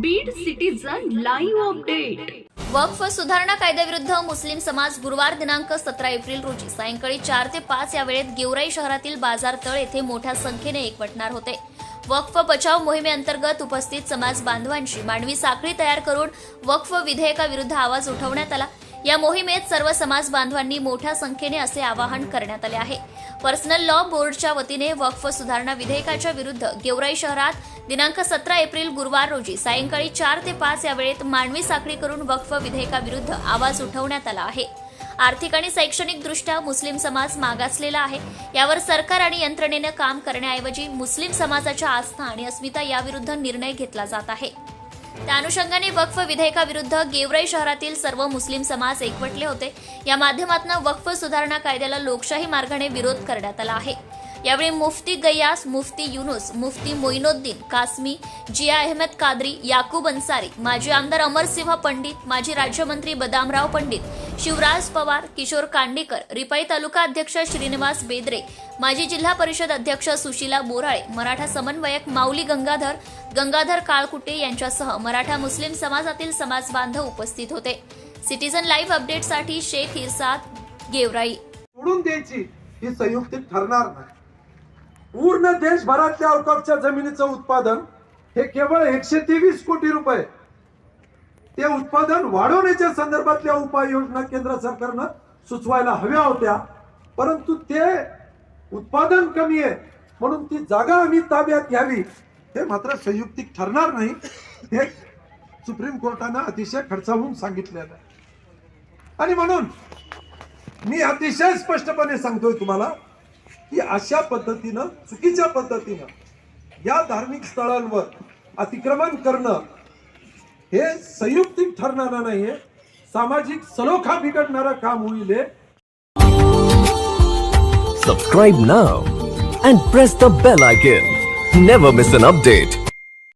Beed citizen live update वक्फ सुधारणा कायद्याविरुद्ध मुस्लिम समाज गुरुवार दिनांक सतरा एप्रिल रोजी सायंकाळी चार ते पाच या वेळेत गेवराई शहरातील बाजार तळ येथे मोठ्या संख्येने एकवटणार होते. वक्फ बचाव मोहिमेअंतर्गत उपस्थित समाज बांधवांशी मानवी साखळी तयार करून वक्फ विधेयकाविरुद्ध आवाज उठवण्यात आला. या मोहिमेत सर्व समाज बांधवांनी मोठ्या संख्येने असे आवाहन करण्यात आले आहे. पर्सनल लॉ बोर्डच्या वतीने वक्फ सुधारणा विधेयकाच्या विरुद्ध गेवराई शहरात दिनांक सतरा एप्रिल गुरुवार रोजी सायंकाळी चार ते पाच या वेळेत मानवी साखळी करून वक्फ विधेयकाविरुद्ध आवाज उठवण्यात आला आहे. आर्थिक आणि शैक्षणिकदृष्ट्या मुस्लिम समाज मागासलेला आहे. यावर सरकार आणि यंत्रणेनं काम करण्याऐवजी मुस्लिम समाजाच्या आस्था आणि अस्मिता याविरुद्ध निर्णय घेतला जात आहे. त्या अनुषंगाने वक्फ विधेयकाविरुद्ध गेवराई शहरातील सर्व मुस्लिम समाज एकवटले होते. या माध्यमातून वक्फ सुधारणा कायद्याला लोकशाही मार्गाने विरोध करण्यात आला आहे. यावेळी मुफ्ती गयास मुफ्ती युनुस मुफ्ती मोईनुद्दीन कासमी जिया अहमद कादरी याकूब अन्सारी माजी आमदार अमरसिंह पंडित माजी राज्यमंत्री बदामराव पंडित शिवराज पवार किशोर कांडेकर रिपाई तालुका अध्यक्ष श्रीनिवास बेदरे माजी जिल्हा परिषद अध्यक्ष सुशीला बोराळे मराठा समन्वयक माऊली गंगाधर गंगाधर काळकुटे यांच्यासह मराठा मुस्लिम समाजातील समाज बांधव उपस्थित होते. सिटीझन लाईव्ह अपडेटसाठी शेख हिरसाद गेवराई. सोडून द्यायची ही संयुक्तिक ठरणार नाही. पूर्ण देशभरातल्या अवकाशच्या जमिनीचं उत्पादन हे केवळ एकशे तेवीस कोटी रुपये. ते उत्पादन वाढवण्याच्या संदर्भातल्या उपाययोजना केंद्र सरकारनं सुचवायला हव्या होत्या. परंतु ते उत्पादन कमी आहे म्हणून ती जागा आम्ही ताब्यात घ्यावी. हे मात्र संयुक्तिक ठरणार नाही हे सुप्रीम कोर्टानं अतिशय खडसावून सांगितलेलं आहे. आणि म्हणून मी अतिशय स्पष्टपणे सांगतोय तुम्हाला की अशा पद्धतीनं चुकीच्या पद्धतीनं या धार्मिक स्थळांवर अतिक्रमण करणं हे संयुक्तिक ठरणारं नाहीये. सामाजिक सलोखा बिघडणारं काम होईल हे. Now and press the bell icon never miss an update.